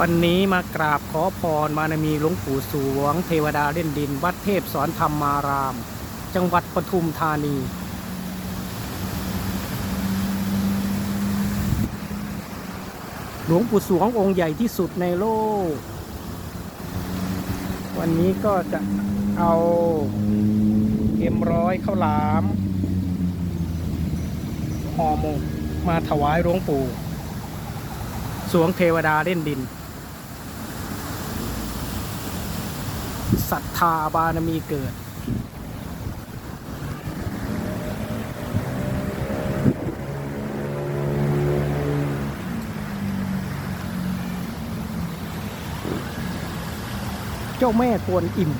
วันนี้มากราบขอพรมานมีหลวงปู่สวง เทวดาเล่นดิน วัดเทพสอนธรรมาราม จังหวัดปทุมธานี หลวงปู่สวงองค์ใหญ่ที่สุดในโลก วันนี้ก็จะเอาเอ็มร้อยข้าวหลามห่อหมกมาถวายหลวงปู่สวงเทวดาเล่นดิน ศรัทธาบารมีเกิด เจ้าแม่กวนอิ่ม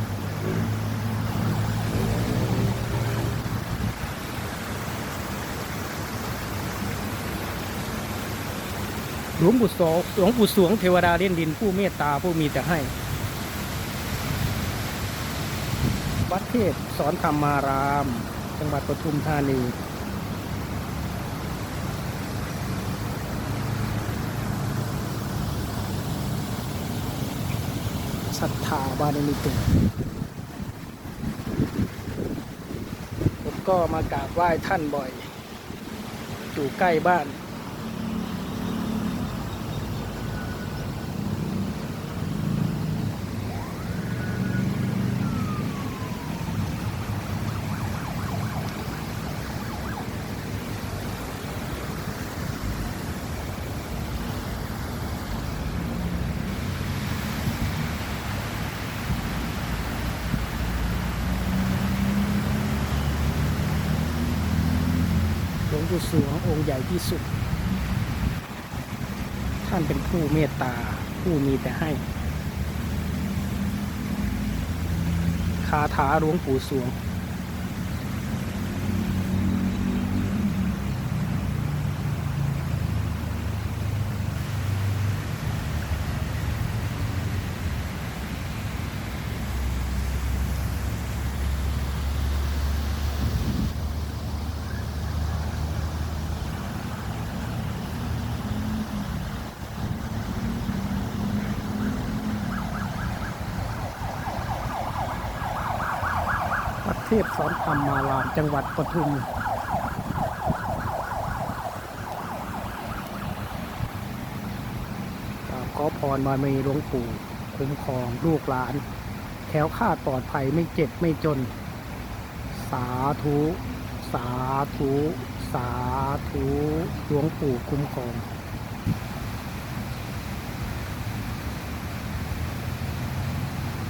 หลวงปู่สวงหลวงปู่สวงเทวดาเล่นดินผู้เมตตาผู้มีแต่ให้ วัดเทพสอนธรรมาราม จังหวัดปทุมธานี ศรัทธาบารมีเกิดผมก็มากราบไหว้ท่านบ่อย อยู่ใกล้บ้าน วงปู่สวงองค์ใหญ่ที่สุด ท่านเป็นผู้เมตตาผู้มีแต่ให้ คาถาหลวงปู่สวง วัดเทพสอนธรรมมารามจังหวัดปทุมขอพรมามีหลวงปู่คุ้มครองลูกหลาน แถวคลาดปลอดภัยไม่เจ็บไม่จน สาธุ สาธุ สาธุ หลวงปู่คุ้มครอง